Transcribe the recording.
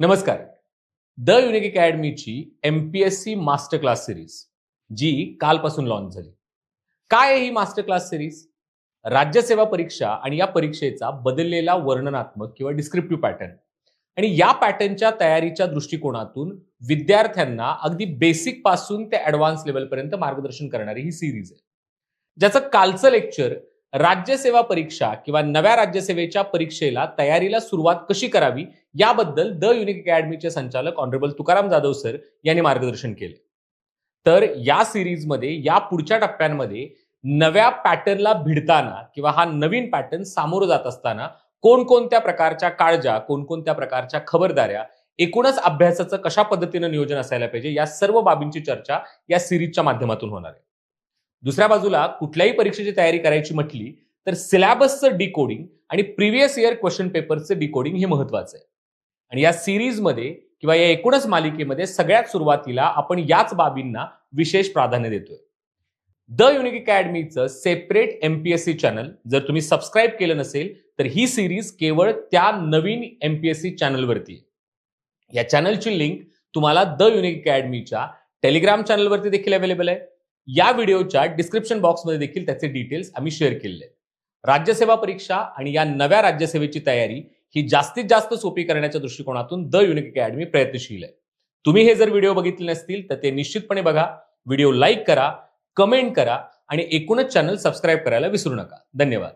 नमस्कार. The unique अकॅडमीची M P S C master class series जी कालपासून launch झाली. काय आहे ही मास्टर क्लास सिरीज राज्यसेवा परीक्षा आणि या परीक्षेचा बदललेला वर्णनात्मक किंवा डिस्क्रिप्टिव्ह पॅटर्न आणि या पॅटर्नच्या तयारीच्या दृष्टिकोनातून विद्यार्थ्यांना अगदी बेसिकपासून ते ऍडव्हान्स लेवलपर्यंत मार्गदर्शन करणारी ही सिरीज आहे. ज्याचं कालचं लेक्चर राज्यसेवा परीक्षा किंवा नव्या राज्यसेवेच्या परीक्षेला तयारीला सुरुवात कशी करावी याबद्दल द युनिक अकॅडमीचे संचालक ऑनरेबल तुकाराम जाधव सर यांनी मार्गदर्शन केले. तर या सिरीजमध्ये या पुढच्या टप्प्यांमध्ये नव्या पॅटर्नला भिडताना किंवा हा नवीन पॅटर्न सामोरं जात असताना कोणकोणत्या प्रकारच्या काळजा कोणकोणत्या प्रकारच्या खबरदाऱ्या एकूणच अभ्यासाचं कशा पद्धतीनं नियोजन असायला पाहिजे या सर्व बाबींची चर्चा या सिरीजच्या माध्यमातून होणार आहे. दुसऱ्या बाजूला कुठल्याही परीक्षेची तयारी करायची म्हटली तर सिलॅबसचं डिकोडिंग आणि प्रिव्हियस इयर क्वेश्चन पेपरचं डिकोडिंग हे महत्वाचं आहे. आणि या सिरीजमध्ये किंवा या एकूणच मालिकेमध्ये सगळ्यात सुरुवातीला आपण याच बाबींना विशेष प्राधान्य देतोय. द युनिक अकॅडमीचं सेपरेट एमपीएससी चॅनल जर तुम्ही सबस्क्राईब केलं नसेल तर ही सिरीज केवळ त्या नवीन एमपीएससी चॅनलवरती आहे. या चॅनलची लिंक तुम्हाला द युनिक अकॅडमीच्या टेलिग्राम चॅनलवरती देखील अवेलेबल आहे. या व्हिडिओच्या डिस्क्रिप्शन बॉक्समध्ये देखील त्याचे डिटेल्स आम्ही शेअर केलेले आहेत. राज्यसेवा परीक्षा आणि या नव्या राज्यसेवेची तयारी ही जास्तीत जास्त सोपी करण्याच्या दृष्टिकोनातून द युनिक अकॅडमी प्रयत्नशील आहे. तुम्ही हे जर व्हिडिओ बघितले नसतील तर ते निश्चितपणे बघा व्हिडिओ लाईक करा कमेंट करा आणि एकूणच चॅनल सबस्क्राईब करायला विसरू नका. धन्यवाद.